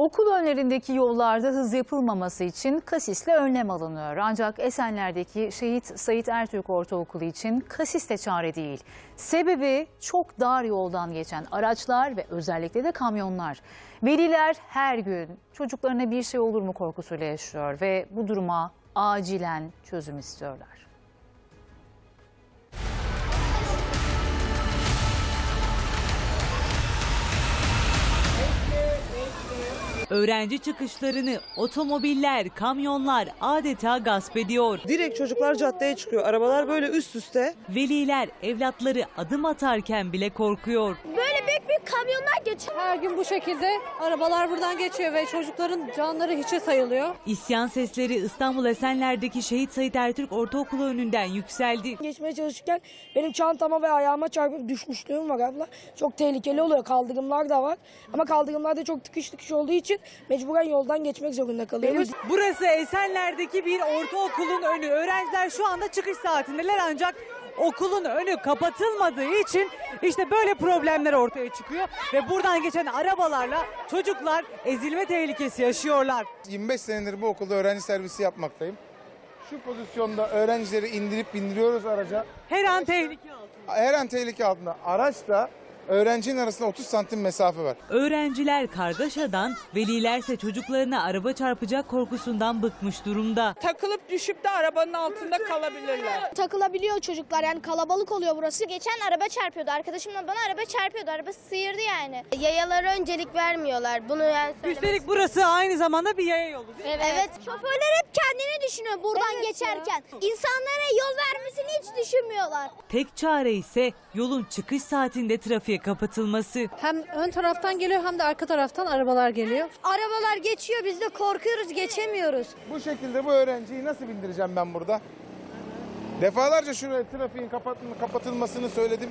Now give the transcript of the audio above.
Okul önlerindeki yollarda hız yapılmaması için kasisle önlem alınıyor. Ancak Esenler'deki Şehit Sait Ertürk Ortaokulu için kasis de çare değil. Sebebi çok dar yoldan geçen araçlar ve özellikle de kamyonlar. Veliler her gün çocuklarına bir şey olur mu korkusuyla yaşıyor ve bu duruma acilen çözüm istiyorlar. Öğrenci çıkışlarını otomobiller, kamyonlar adeta gasp ediyor. Direkt çocuklar caddeye çıkıyor. Arabalar böyle üst üste. Veliler evlatları adım atarken bile korkuyor. Kamyonlar geçiyor. Her gün bu şekilde arabalar buradan geçiyor ve çocukların canları hiçe sayılıyor. İsyan sesleri İstanbul Esenler'deki Şehit Sait Ertürk Ortaokulu önünden yükseldi. Geçmeye çalışırken benim çantama ve ayağıma çarpıp düşmüşlüğüm var abla. Çok tehlikeli oluyor. Kaldırımlar da var. Ama kaldırımlarda çok tıkış tıkış olduğu için mecburen yoldan geçmek zorunda kalıyoruz. Burası Esenler'deki bir ortaokulun önü. Öğrenciler şu anda çıkış saatindeler ancak okulun önü kapatılmadığı için işte böyle problemler ortaya çıkıyor. Ve buradan geçen arabalarla çocuklar ezilme tehlikesi yaşıyorlar. 25 senedir bu okulda öğrenci servisi yapmaktayım. Şu pozisyonda öğrencileri indirip bindiriyoruz araca. Her an tehlike altında. Her an tehlike altında. Araçla öğrencinin arasında 30 santim mesafe var. Öğrenciler kargaşadan, velilerse çocuklarına araba çarpacak korkusundan bıkmış durumda. takılıp düşüp de arabanın altında kalabilirler. Takılabiliyor çocuklar yani kalabalık oluyor burası. Geçen araba çarpıyordu. Arkadaşımla bana araba çarpıyordu. Araba sıyırdı yani. Yayalara öncelik vermiyorlar. Bunu yani Üstelik burası aynı zamanda bir yaya yolu. değil mi? Evet. Şoförler hep kendini düşünüyor buradan geçerken. İnsanlara düşünmüyorlar. Tek çare ise yolun çıkış saatinde trafiğe kapatılması. Hem ön taraftan geliyor hem de arka taraftan arabalar geliyor. Arabalar geçiyor biz de korkuyoruz geçemiyoruz. Bu şekilde bu öğrenciyi nasıl bindireceğim ben burada? Defalarca şuraya trafiğin kapatılmasını söyledim.